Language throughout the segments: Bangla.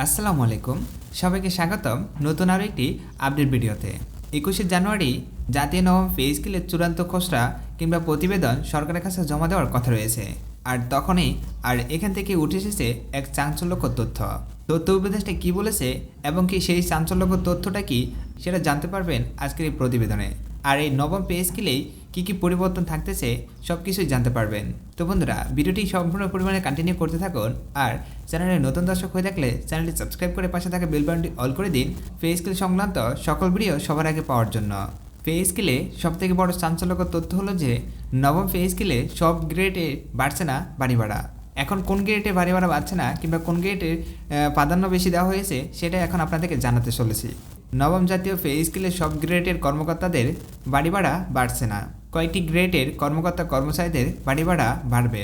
আসসালামু আলাইকুম সবাইকে স্বাগতম নতুন আরও একটি আপডেট ভিডিওতে। একুশে জানুয়ারি, জাতীয় নবম পে স্কেলের চূড়ান্ত খসড়া কিংবা প্রতিবেদন সরকারের কাছে জমা দেওয়ার কথা রয়েছে। আর তখনই, আর এখান থেকে উঠে এসেছে এক চাঞ্চল্যকর তথ্য। তথ্য উপদেশটা কী বলেছে এবং কি সেই চাঞ্চল্যকর তথ্যটা কি, সেটা জানতে পারবেন আজকের এই প্রতিবেদনে। আর এই নবম পে স্কেলেই কী কী পরিবর্তন থাকতেছে সব কিছুই জানতে পারবেন। তো বন্ধুরা, ভিডিওটি সম্পূর্ণ পরিমাণে কন্টিনিউ করতে থাকুন, আর চ্যানেলে নতুন দর্শক হয়ে থাকলে চ্যানেলটি সাবস্ক্রাইব করে পাশে থাকা বেল বাটনটি অল করে দিন পে স্কেল সংক্রান্ত সকল ভিডিও সবার আগে পাওয়ার জন্য। পে স্কেলে সব থেকে বড় চাঞ্চল্যকর তথ্য হলো যে, নবম পে স্কেলে সব গ্রেডে বাড়ছে না বাড়ি ভাড়া। এখন কোন গ্রেডে বাড়ি ভাড়া বাড়ছে না কিংবা কোন গ্রেডের প্রাধান্য বেশি দেওয়া হয়েছে সেটা এখন আপনাদেরকে জানাতে চলেছি। নবম জাতীয় পে স্কেলের সব গ্রেডের কর্মকর্তাদের বাড়ি ভাড়া বাড়ছে না। কয়েকটি গ্রেডের কর্মকর্তা কর্মচারীদের বাড়ি ভাড়া বাড়বে।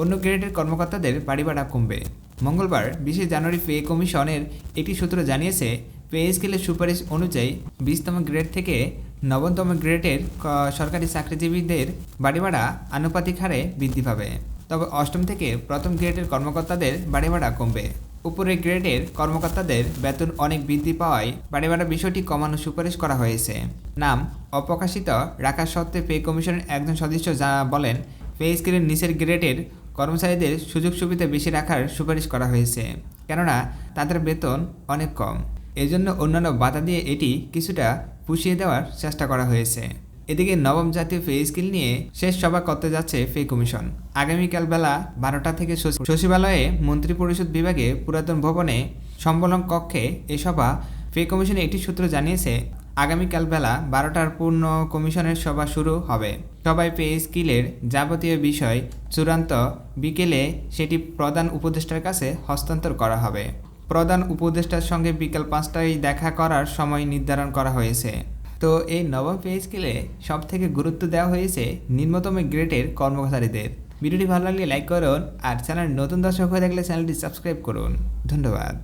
অন্য গ্রেডের কর্মকর্তাদের বাড়ি ভাড়া কমবে। মঙ্গলবার, বিশে জানুয়ারি পে কমিশনের একটি সূত্র জানিয়েছে, পে স্কেলের সুপারিশ অনুযায়ী বিশতম গ্রেড থেকে নবমতম গ্রেডের সরকারি চাকরিজীবীদের বাড়ি ভাড়া আনুপাতিক হারে বৃদ্ধি পাবে। তবে অষ্টম থেকে প্রথম গ্রেডের কর্মকর্তাদের বাড়ি ভাড়া কমবে। উপরের গ্রেডের কর্মকর্তাদের বেতন অনেক বৃদ্ধি পাওয়ায় বাড়ি ভাড়া বিষয়টি কমানোর সুপারিশ করা হয়েছে। নাম অপ্রকাশিত রাখা সত্ত্বে পে কমিশনের একজন সদস্য যা বলেন, পে স্কেলের নিচের গ্রেডের কর্মচারীদের সুযোগ সুবিধা বেশি রাখার সুপারিশ করা হয়েছে, কেননা তাদের বেতন অনেক কম। এজন্য অন্যান্য বাধা দিয়ে এটি কিছুটা পুষিয়ে দেওয়ার চেষ্টা করা হয়েছে। এদিকে নবম জাতীয় পে স্কেল নিয়ে শেষ সভা করতে যাচ্ছে পে কমিশন। আগামীকাল বেলা বারোটা থেকে সচি- সচিবালয়ে মন্ত্রিপরিষদ বিভাগে পুরাতন ভবনে সম্বলন কক্ষে এ সভা পে কমিশনের একটি সূত্র জানিয়েছে, আগামীকাল বেলা বারোটার পূর্ণ কমিশনের সভা শুরু হবে। সবাই পে স্কিলের যাবতীয় বিষয় চূড়ান্ত বিকেলে সেটি প্রধান উপদেষ্টার কাছে হস্তান্তর করা হবে। প্রধান উপদেষ্টার সঙ্গে বিকেল পাঁচটায় দেখা করার সময় নির্ধারণ করা হয়েছে। তো এই নবম পে স্কেলে সব থেকে গুরুত্ব দেওয়া হয়েছে নিম্নতম গ্রেডের কর্মচারীদের ভিডিওটি ভালো লাগলে লাইক করুন আর চ্যানেল নতুন দর্শক হয়ে থাকলে চ্যানেলটি সাবস্ক্রাইব করুন। ধন্যবাদ।